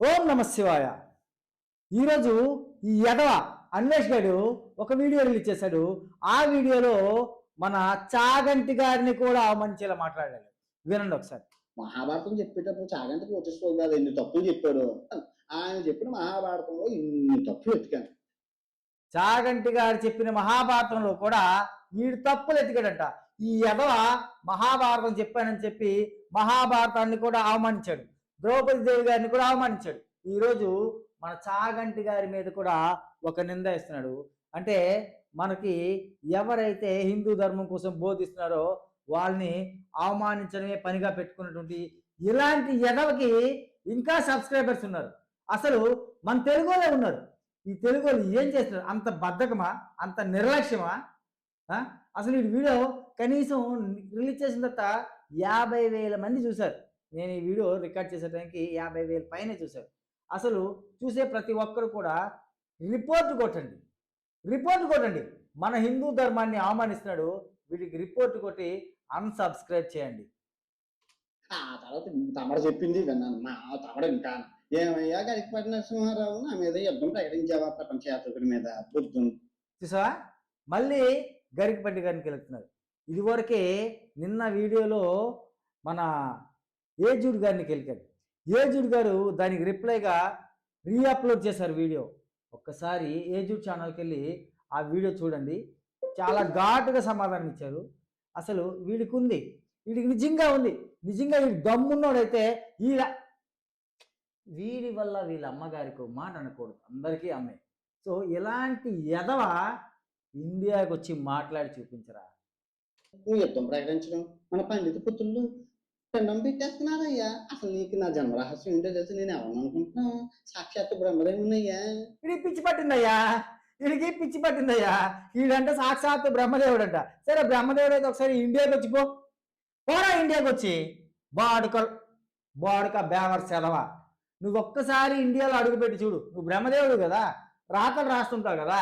ఓం నమ శివాయ. ఈరోజు ఈ యదవ అన్వేష్ గారు ఒక వీడియో రిలీజ్ చేశాడు. ఆ వీడియోలో మన చాగంటి గారిని కూడా అవమానించేలా మాట్లాడాడు. వినండి ఒకసారి. మహాభారతం చెప్పేటప్పుడు చాగంటి కోటేశ్వర గారు ఎన్ని తప్పులు చెప్పాడు? ఆయన చెప్పిన మహాభారతంలో ఇన్ని తప్పులు ఎత్తికాను చాగంటి గారు చెప్పిన మహాభారతంలో కూడా వీడు తప్పులు ఎతికాడంట ఈ యదవ మహాభారతం చెప్పానని చెప్పి మహాభారతాన్ని కూడా అవమానించాడు. ద్రౌపది దేవి గారిని కూడా అవమానించాడు. ఈరోజు మన చాగంటి గారి మీద కూడా ఒక నింద ఇస్తున్నాడు అంటే మనకి ఎవరైతే హిందూ ధర్మం కోసం బోధిస్తున్నారో వాళ్ళని అవమానించడమే పనిగా పెట్టుకున్నటువంటి ఇలాంటి ఎదవకి ఇంకా సబ్స్క్రైబర్స్ ఉన్నారు. అసలు మన తెలుగులో ఉన్నారు. ఈ తెలుగు ఏం చేస్తున్నారు? అంత బద్ధకమా? అంత నిర్లక్ష్యమా? అసలు ఈ వీడియో కనీసం రిలీజ్ చేసిన తర్వాత యాభై వేల మంది చూశారు. నేను ఈ వీడియో రికార్డ్ చేసే టైంకి యాభై వేల పైన చూశారు అసలు చూసే ప్రతి ఒక్కరు కూడా రిపోర్ట్ కొట్టండి. రిపోర్ట్ కొట్టండి. మన హిందూ ధర్మాన్ని అవమానిస్తున్నాడు. వీటికి రిపోర్ట్ కొట్టి అన్సబ్స్క్రైబ్ చేయండి. ఆ తర్వాత తమడ చెప్పింది విన్నాను. మా తమడ ఇంకా ఏమయ్యా? గరికపాటి నరసింహారావు నా మీద యుద్ధం ప్రకటించావా? ప్రపంచ యాత్రికుడి మీద బుద్ధుని చూసావా? మళ్ళీ గరికపల్లి గారికి వెళ్తున్నారు ఇదివరకే నిన్న వీడియోలో మన ఏజుడ్ గారిని కెలికాడు. ఏజుడ్ గారు దానికి రిప్లైగా రీఅప్లోడ్ చేశారు వీడియో. ఒక్కసారి ఏజుడ్ ఛానల్కి వెళ్ళి ఆ వీడియో చూడండి. చాలా ఘాటుగా సమాధానం ఇచ్చారు. అసలు వీడికి ఉంది. వీడికి నిజంగా ఉంది. నిజంగా వీడి దమ్మున్నోడైతే వీడ వీడి వల్ల వీళ్ళ అమ్మగారికి మాట అనకూడదు. అందరికీ అమ్మే సో ఇలాంటి ఎదవ ఇండియాకి వచ్చి మాట్లాడి చూపించరా? చెప్తాం ప్రకటించడం. మన పని పుత్రులు పిండం పెట్టేస్తున్నారయ్యా అసలు నీకు నా జన్మ రహస్యం ఏంటో తెలిసి నేను ఎవరిని అనుకుంటున్నా సాక్షాత్ బ్రహ్మదేవున్నయ్యా ఇది పిచ్చి పట్టిందయ్యా. వీడికి పిచ్చి పట్టిందయ్యా. వీడంటే సాక్షాత్ బ్రహ్మదేవుడు అంట సరే బ్రహ్మదేవుడు అయితే ఒకసారి ఇండియాకి వచ్చి పో. పోరా ఇండియాకి వచ్చి. బాడుక బాడుక బేవర్ సెలవ. నువ్వు ఒక్కసారి ఇండియాలో అడుగుపెట్టి చూడు. నువ్వు బ్రహ్మదేవుడు కదా. రాతలు రాస్తుంటావు కదా.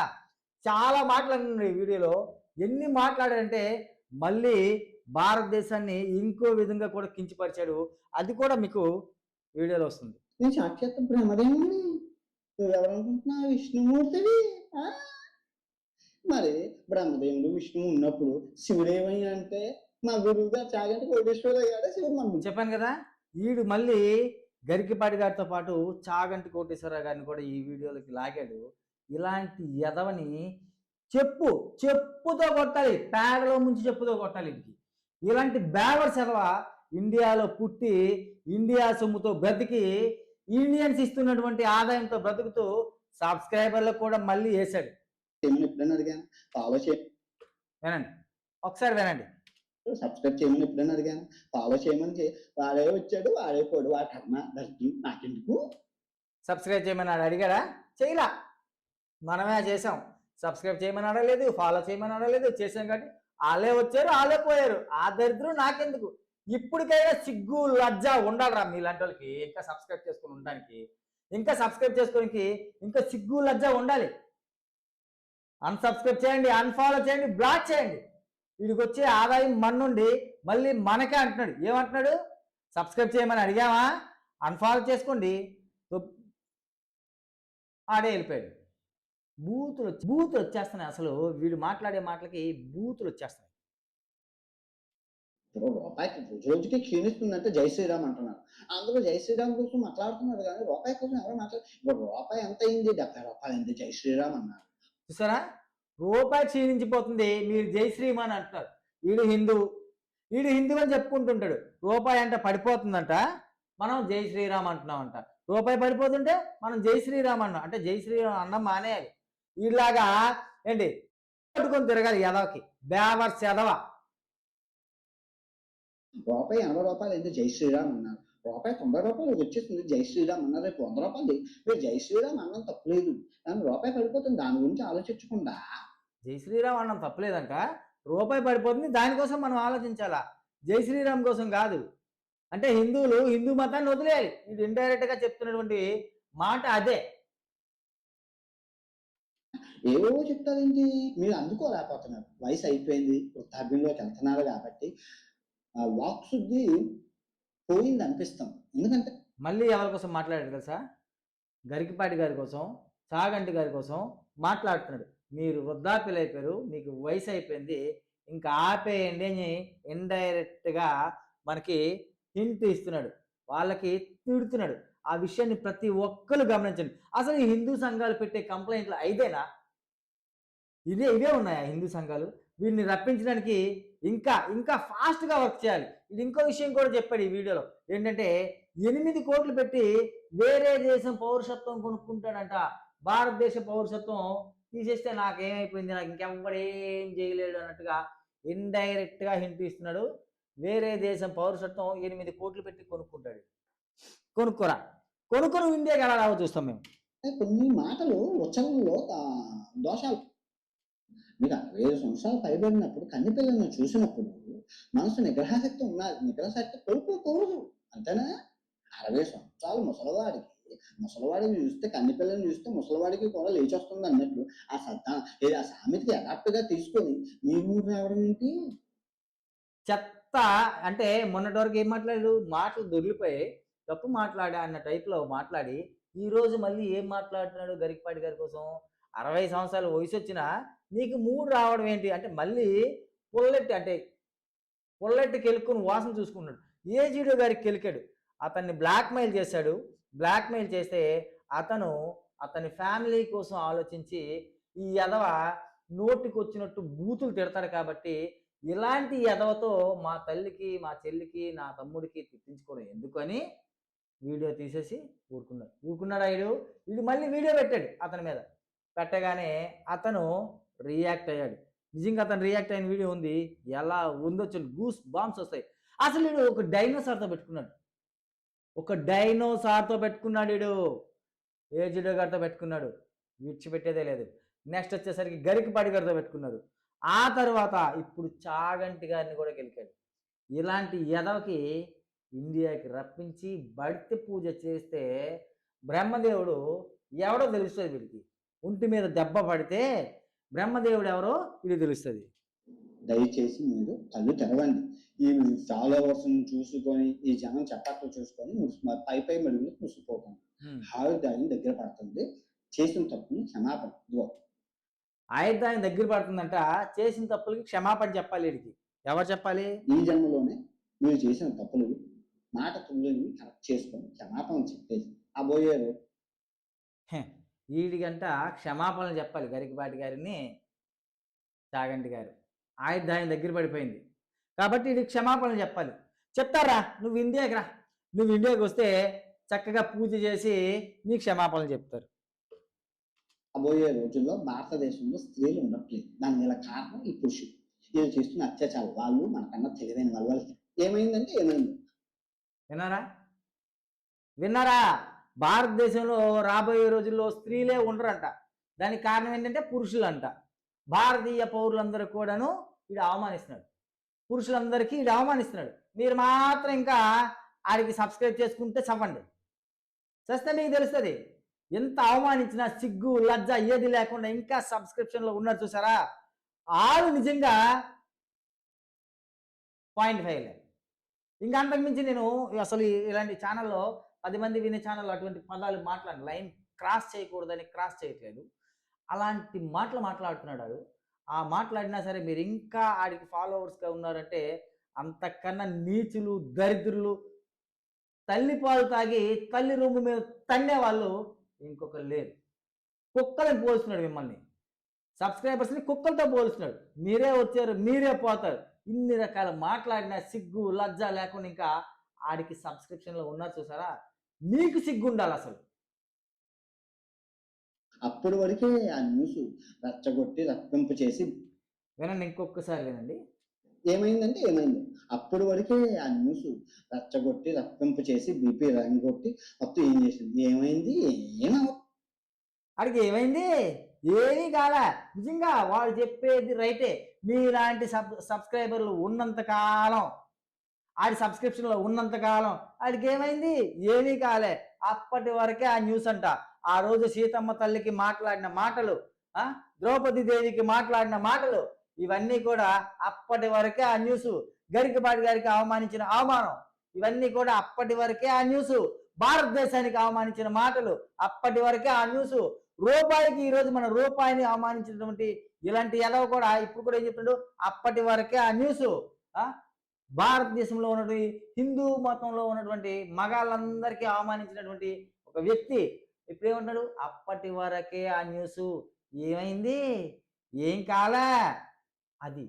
చాలా మాట్లాడినాడు ఈ వీడియోలో. ఎన్ని మాట్లాడాడంటే మళ్ళీ భారతదేశాన్ని ఇంకో విధంగా కూడా కించపరిచాడు. అది కూడా మీకు వీడియోలో వస్తుంది. నేను సాక్షాత్ బ్రహ్మదేవుని నువ్వెవరనుకుంటున్నా విష్ణుమూర్తివి? మరి బ్రహ్మదేవుడు విష్ణువు ఉన్నప్పుడు శివుడేమై అంటే మా గురువు గారు చాగంటి కోటేశ్వరయ్య గారు శివుడు మన చెప్పాను కదా ఈడు మళ్ళీ గరికిపాటి గారితో పాటు చాగంటి కోటేశ్వరరావు గారిని కూడా ఈ వీడియోలోకి లాగాడు. ఇలాంటి ఎదవని చెప్పు చెప్పుతో కొట్టాలి. పేడలో ముంచి చెప్పుతో కొట్టాలి ఇంటికి ఇలాంటి బ్యావర్స్ ఎదవ ఇండియాలో పుట్టి ఇండియా సొమ్ముతో బ్రతికి ఇండియన్స్ ఇస్తున్నటువంటి ఆదాయంతో బ్రతుకుతూ సబ్స్క్రైబర్లకు కూడా మళ్ళీ వేశాడు. వినండి. ఒకసారి వినండి. సబ్స్క్రైబ్ చేయమని ఎప్పుడైనా అడిగాను. ఫాలో చేయమని వాడే వచ్చాడు వాడే పోడు వాడి కర్మ దర్శనం నాకెందుకు? సబ్స్క్రైబ్ చేయమని అడిగాడా? చేయలా. మనమే చేసాం సబ్స్క్రైబ్ చేయమని అడగలేదు ఫాలో చేయమని అడగలేదు చేసాం కాబట్టి వాళ్ళే వచ్చారు వాళ్ళే పోయారు. ఆ దరిద్రం నాకెందుకు? ఇప్పటికైనా సిగ్గు లజ్జ ఉండాలరా మీలాంటి వాళ్ళకి. ఇంకా సబ్స్క్రైబ్ చేసుకుని ఉండడానికి ఇంకా సబ్స్క్రైబ్ చేసుకోనికి ఇంకా సిగ్గు లజ్జ ఉండాలి. అన్సబ్స్క్రైబ్ చేయండి అన్ఫాలో చేయండి బ్లాక్ చేయండి. వీడికి వచ్చే ఆదాయం మన నుండి మళ్ళీ మనకే అంటున్నాడు. ఏమంటున్నాడు? సబ్స్క్రైబ్ చేయమని అడిగామా అన్ఫాలో చేసుకోండి. ఆడే వెళ్ళిపోయాడు. బూతులు బూతులు వచ్చేస్తున్నాయి అసలు. వీడు మాట్లాడే మాటలకి బూతులు వచ్చేస్తున్నాయి. ఇప్పుడు రూపాయి రోజు రోజుకి క్షీణిస్తుందంటే జై శ్రీరామ్ అంటున్నారు. అందులో జై శ్రీరామ్ కోసం మాట్లాడుతున్నారు కానీ రూపాయి కోసం ఎవరు మాట్లాడు ఇప్పుడు రూపాయి ఎంత అయింది? డెబ్బై రూపాయలు అయింది జై శ్రీరామ్ అన్నారు. చూసారా? రూపాయి క్షీణించిపోతుంది. మీరు జై శ్రీమాన్ అంటున్నారు. వీడు హిందూ. వీడు హిందూ అని చెప్పుకుంటుంటాడు. రూపాయి అంటే పడిపోతుందంట. మనం జై శ్రీరామ్ అంటున్నామంట. రూపాయి పడిపోతుంటే మనం జై శ్రీరామ్ అన్నాం. అంటే జై శ్రీరామ్ అన్నం మానేయాలి. వీళ్ళలాగా ఏంటి? పట్టుకొని తిరగాలి ఎదవకి బేవర్స్ ఎదవ రూపాయి ఎనభై రూపాయలు అయింది జై శ్రీరామ్ అన్నారు. రూపాయి తొంభై రూపాయలు వచ్చేసింది జై శ్రీరామ్ అన్నారు. రేపు వంద రూపాయలు మీరు జై శ్రీరామ్ అన్నం తప్పలేదు. కానీ రూపాయి పడిపోతుంది. దాని గురించి ఆలోచించకుండా. జై శ్రీరామ్ అన్నం తప్పలేదంట. రూపాయి పడిపోతుంది. దానికోసం మనం ఆలోచించాలా? జై శ్రీరామ్ కోసం కాదు. అంటే హిందువులు హిందూ మతాన్ని వదిలేయాలి. ఇది ఇండైరెక్ట్గా చెప్తున్నటువంటి మాట అదే. ఏవేవో చెప్తారేంటి మీరు అందుకోలేకపోతున్నారు. వయసు అయిపోయింది వృద్ధాభ్యంలోకి వెళ్తున్నారు కాబట్టి ఆ వాక్ శుద్ధి పోయింది అనిపిస్తాం ఎందుకంటే మళ్ళీ ఎవరి కోసం కదా తెలుసా? గరికిపాటి గారి కోసం సాగంటి గారి కోసం మాట్లాడుతున్నాడు. మీరు వృద్ధాప్యులు అయిపోయారు మీకు వయసు అయిపోయింది ఇంకా ఆపేయండి అని ఇండైరెక్ట్గా మనకి హింట్ ఇస్తున్నాడు. వాళ్ళకి తిడుతున్నాడు. ఆ విషయాన్ని ప్రతి ఒక్కరు గమనించండి. అసలు హిందూ సంఘాలు పెట్టే కంప్లైంట్లు అయితేనా ఇదే ఇవే ఆ హిందూ సంఘాలు? వీళ్ళని రప్పించడానికి ఇంకా ఇంకా ఫాస్ట్గా వర్క్ చేయాలి. ఇది ఇంకో విషయం కూడా చెప్పాడు ఈ వీడియోలో. ఏంటంటే ఎనిమిది కోట్లు పెట్టి వేరే దేశం పౌరసత్వం కొనుక్కుంటాడంట. భారతదేశ పౌరసత్వం తీసేస్తే నాకేమైపోయింది? నాకు ఇంకెవ్వడేం చేయలేడు అన్నట్టుగా ఇండైరెక్ట్గా హింట్ ఇస్తున్నాడు. వేరే దేశం పౌరసత్వం ఎనిమిది కోట్లు పెట్టి కొనుక్కుంటాడు. కొనుక్కోరా. కొనుక్కొని ఇండియాకి ఎలా రావో చూస్తాం మేము. కొన్ని మాటలు ఉచ్చరణలో దోషాలు మీకు అరవై ఐదు సంవత్సరాలు పైబడినప్పుడు కన్నెపిల్లలను చూసినప్పుడు మనసు నిగ్రహశక్తి ఉన్న నిగ్రహశక్తి కోల్పోకూడదు అంతేనా? అరవై సంవత్సరాలు ముసలివాడికి ముసలివాడిని చూస్తే కన్నెపిల్లని పిల్లల్ని చూస్తే ముసలివాడికి కూడా లేచి వస్తుంది అన్నట్లు ఆ సద్ద ఆ సామెతకి అడాప్ట్గా తీసుకొని మీ ఊరు రావడం ఏంటి? చెత్త అంటే మొన్నటి వరకు ఏం మాట్లాడాడు మాటలు దొరికిపోయి తప్పు మాట్లాడా అన్న టైప్లో మాట్లాడి ఈ రోజు మళ్ళీ ఏం మాట్లాడుతున్నాడు గరికపాటి గారి కోసం? అరవై సంవత్సరాల వయసు వచ్చినా నీకు మూడు రావడం ఏంటి? అంటే మళ్ళీ పుల్లెట్టి అంటే పుల్లెట్టి కెలుక్కుని వాసన చూసుకున్నాడు ఏజీడో గారికి కెలికాడు? అతన్ని బ్లాక్మెయిల్ చేశాడు. బ్లాక్మెయిల్ చేస్తే అతను అతని ఫ్యామిలీ కోసం ఆలోచించి ఈ ఎదవ నోటికి వచ్చినట్టు బూతులు తిడతాడు కాబట్టి ఇలాంటి ఎదవతో మా తల్లికి మా చెల్లికి నా తమ్ముడికి తిట్టించుకోవడం ఎందుకని వీడియో తీసేసి ఊరుకున్నాడు. ఊరుకున్నాడు ఆయన వీడు మళ్ళీ వీడియో పెట్టాడు అతని మీద. పెట్టగానే అతను రియాక్ట్ అయ్యాడు. నిజంగా అతను రియాక్ట్ అయిన వీడియో ఉంది. ఎలా ఉందో చూడు గూస్ బాంబ్స్ వస్తాయి. అసలు వీడు ఒక డైనోసార్తో పెట్టుకున్నాడు. ఒక డైనోసార్తో పెట్టుకున్నాడు వీడు. ఏజిడో గారితో పెట్టుకున్నాడు. విడిచిపెట్టేదే లేదు. నెక్స్ట్ వచ్చేసరికి గరికపాటి గారితో పెట్టుకున్నాడు. ఆ తర్వాత ఇప్పుడు చాగంటి గారిని కూడా గెలికాడు. ఇలాంటి ఎదవకి ఇండియాకి రప్పించి బడితి పూజ చేస్తే బ్రహ్మదేవుడు ఎవడో తెలుస్తుంది వీడికి. ఒంటి మీద దెబ్బ పడితే బ్రహ్మదేవుడు ఎవరో వీడికి తెలుస్తుంది. దయచేసి మీరు కళ్ళు తెరవండి. ఈ ఫాలోవర్స్ చూసుకొని ఈ జనం చప్పట్లు చూసుకొని పై పై మెరుగులు ముసిపోతాం ఆయుధాన్ని దగ్గర పడుతుంది. చేసిన తప్పుని క్షమాపణ. ఇదిగో. దగ్గర పడుతుందంట. చేసిన తప్పులకి క్షమాపణ చెప్పాలి వీడికి. ఎవరు చెప్పాలి? ఈ జన్మలోనే మీరు చేసిన తప్పులు మాట తుల్లిని కరెక్ట్ చేసుకొని క్షమాపణ చెప్పేసి ఆ పోయారు వీడికంట క్షమాపణలు చెప్పాలి గరికపాటి గారిని చాగంటి గారు. ఆయుధాన్ని దగ్గర పడిపోయింది. కాబట్టి ఇది క్షమాపణలు చెప్పాలి. చెప్తారా? నువ్వు ఇండియాకి రా. నువ్వు ఇండియాకి వస్తే చక్కగా పూజ చేసి నీ క్షమాపణలు చెప్తారు. రాబోయే రోజుల్లో భారతదేశంలో స్త్రీలు ఉండట్లేదు. దాని గల కారణం ఈ పురుషులు. వీళ్ళు చేస్తున్న అత్యాచారం వాళ్ళు మనకన్నా తెలివైన వాళ్ళు. ఏమైందంటే ఏమైంది? విన్నారా? విన్నారా? భారతదేశంలో రాబోయే రోజుల్లో స్త్రీలే ఉండరంట. దానికి కారణం ఏంటంటే పురుషులు అంట భారతీయ పౌరులందరూ కూడాను వీడు అవమానిస్తున్నాడు. పురుషులందరికీ వీడు అవమానిస్తున్నాడు. మీరు మాత్రం ఇంకా ఆడికి సబ్స్క్రైబ్ చేసుకుంటే చవ్వండి చేస్తే మీకు తెలుస్తుంది. ఎంత అవమానించినా సిగ్గు లజ్జ ఏది లేకుండా ఇంకా సబ్స్క్రిప్షన్లో ఉన్నారు చూసారా? ఆరు నిజంగా పాయింట్ ఫైవ్ లేదు ఇంకా అంతకుమించి నేను అసలు ఇలాంటి ఛానల్లో పది మంది వినే ఛానల్ అటువంటి పదాలు మాట్లాడి లైన్ క్రాస్ చేయకూడదని క్రాస్ చేయట్లేదు. అలాంటి మాటలు మాట్లాడుతున్నాడు ఆ మాట్లాడినా సరే మీరు ఇంకా ఆడికి ఫాలోవర్స్గా ఉన్నారంటే అంతకన్నా నీచులు దరిద్రులు తల్లి పాలు తాగి తల్లి రూమ్ మీద తన్నే వాళ్ళు ఇంకొకరు లేరు. కుక్కలను పోలుస్తున్నాడు మిమ్మల్ని. సబ్స్క్రైబర్స్ని కుక్కలతో పోలుస్తున్నాడు. మీరే వచ్చారు మీరే పోతారు. ఇన్ని రకాల మాట్లాడిన సిగ్గు లజ్జ లేకుండా ఇంకా ఆడికి సబ్స్క్రిప్షన్లో ఉన్నారు చూసారా? మీకు సిగ్గు ఉండాలి అసలు. అప్పటి వరకే ఆ న్యూస్ రచ్చగొట్టి రప్పింపు చేసి వినండి ఇంకొకసారి వినండి. ఏమైందంటే ఏమైంది? అప్పటి వరకే ఆ న్యూస్ రచ్చగొట్టి రప్పింపు చేసి బీపీ రంగొట్టి మొత్తం ఏం చేసింది? ఏమైంది? ఏమవ ఆడికి ఏమైంది? ఏమీ కాలే. నిజంగా వాడు చెప్పేది రైటే. మీలాంటి సబ్ సబ్స్క్రైబర్లు ఉన్నంత కాలం ఆడి సబ్స్క్రిప్షన్లో ఉన్నంత కాలం ఆడికి ఏమైంది ఏమీ కాలే. అప్పటి వరకే ఆ న్యూస్ అంట. ఆ రోజు సీతమ్మ తల్లికి మాట్లాడిన మాటలు ఆ? ద్రౌపది దేవికి మాట్లాడిన మాటలు ఇవన్నీ కూడా అప్పటి వరకే ఆ న్యూస్ గరికపాటి గారికి అవమానించిన అవమానం ఇవన్నీ కూడా అప్పటి వరకే ఆ న్యూస్ భారతదేశానికి అవమానించిన మాటలు అప్పటి వరకే ఆ న్యూస్ రూపాయికి ఈరోజు మన రూపాయిని అవమానించినటువంటి ఇలాంటి ఎదవ కూడా ఇప్పుడు కూడా ఏం చెప్తున్నాడు అప్పటి వరకే ఆ న్యూస్ భారతదేశంలో ఉన్నటువంటి హిందూ మతంలో ఉన్నటువంటి మగాళ్ళందరికీ అవమానించినటువంటి ఒక వ్యక్తి ఇప్పుడేమంటాడు అప్పటి వరకే ఆ న్యూస్ ఏమైంది? ఏం కాలే? అది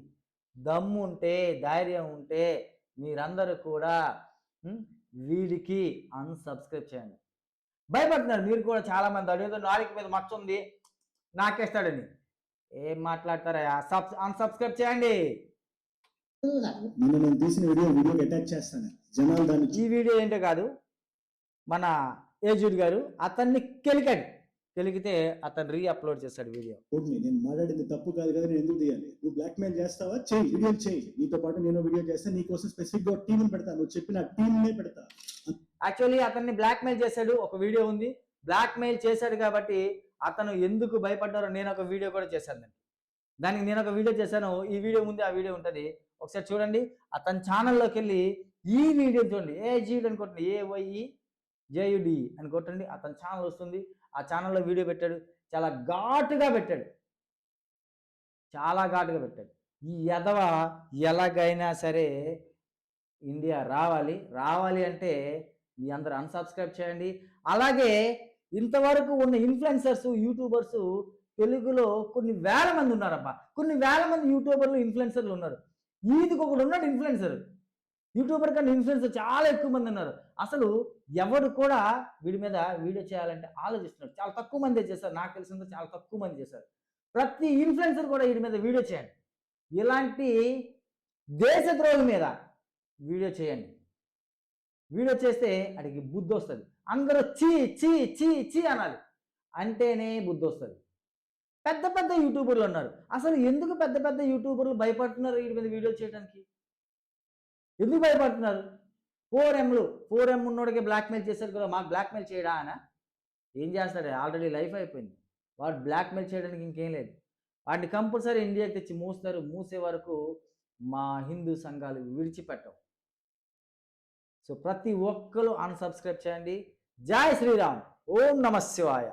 దమ్ము ఉంటే ధైర్యం ఉంటే మీరందరూ కూడా వీడికి అన్సబ్స్క్రైబ్ చేయండి. భయపడుతున్నారు. మీరు కూడా చాలామంది అడిగితే నాలుగు మీద మచ్చ ఉంది నాకేస్తాడని. ఏం మాట్లాడతారా సబ్ అన్సబ్స్క్రైబ్ చేయండి. నిన్న నేను తీసిన వీడియో వీడియోకి అటాచ్ చేస్తాను. జనాలు దాన్ని ఈ వీడియో ఏంటో కాదు మన ఏజుడ్ గారు అతన్ని కెలికాడు. కెలికితే అతను రీ అప్లోడ్ చేస్తాడు వీడియో. చూడండి నేను మాట్లాడింది తప్పు కాదు కదా నేను ఎందుకు తీయాలి? నువ్వు బ్లాక్ మెయిల్ చేస్తావా? చెయ్యి వీడియో చెయ్యి. నీతో పాటు నేను వీడియో చేస్తే నీకోసం స్పెసిఫిక్గా టీం పెడతా. నువ్వు చెప్పిన టీమ్ నే పెడతా. యాక్చువల్లీ అతన్ని బ్లాక్ మెయిల్ చేశాడు ఒక వీడియో ఉంది. బ్లాక్ మెయిల్ చేశాడు కాబట్టి అతను ఎందుకు భయపడ్డారో నేను ఒక వీడియో కూడా చేశాను. దానికి దానికి నేను ఒక వీడియో చేశాను ఈ వీడియో ముందు ఆ వీడియో ఉంటుంది. ఒకసారి చూడండి. అతని ఛానల్లోకి వెళ్ళి ఈ వీడియో చూడండి. ఏ జీడి అని కొట్టండి. ఏ వైఈ జేయుడి అని కొట్టండి. అతని ఛానల్ వస్తుంది. ఆ ఛానల్లో వీడియో పెట్టాడు. చాలా ఘాటుగా పెట్టాడు. చాలా ఘాటుగా పెట్టాడు. ఈ ఎదవ ఎలాగైనా సరే ఇండియా రావాలి. రావాలి అంటే మీ అందరూ అన్సబ్స్క్రైబ్ చేయండి. అలాగే ఇంతవరకు ఉన్న ఇన్ఫ్లుయెన్సర్స్ యూట్యూబర్స్ తెలుగులో కొన్ని వేల మంది ఉన్నారబ్బా. కొన్ని వేల మంది యూట్యూబర్లు ఇన్ఫ్లుయెన్సర్లు ఉన్నారు. ఈదికి ఒకడు ఉన్నాడు ఇన్ఫ్లుయెన్సర్ యూట్యూబర్ కన్నా ఇన్ఫ్లుయెన్సర్ చాలా ఎక్కువ మంది ఉన్నారు. అసలు ఎవరు కూడా వీడి మీద వీడియో చేయాలంటే ఆలోచిస్తున్నారు. చాలా తక్కువ మంది చేశారు. నాకు తెలిసినంత చాలా తక్కువ మంది చేశారు. ప్రతి ఇన్ఫ్లుయెన్సర్ కూడా వీడి మీద వీడియో చేయండి. ఇలాంటి దేశద్రోహుల మీద వీడియో చేయండి. వీడియో చేస్తే అడిగి బుద్ధి వస్తుంది. అందరూ చీ చీ చీ చీ అనాలి. అంటేనే బుద్ధి వస్తుంది. పెద్ద పెద్ద యూట్యూబర్లు ఉన్నారు. అసలు ఎందుకు పెద్ద పెద్ద యూట్యూబర్లు భయపడుతున్నారు వీటి మీద వీడియో చేయడానికి? ఎందుకు భయపడుతున్నారు? ఫోర్ ఎంలు ఫోర్ ఎం ఉన్నోడికి బ్లాక్మెయిల్ చేశారు కదా మాకు బ్లాక్మెయిల్ చేయడా ఆయన ఏం చేస్తాడు? ఆల్రెడీ లైఫ్ అయిపోయింది. వాడు బ్లాక్మెయిల్ చేయడానికి ఇంకేం లేదు. వాడిని కంపల్సరీ ఇండియాకి తెచ్చి మూస్తారు. మూసే వరకు మా హిందూ సంఘాలు విడిచిపెట్టవు. సో ప్రతి ఒక్కరు అన్సబ్స్క్రైబ్ చేయండి. జై శ్రీరామ్. ఓం నమ శివాయ.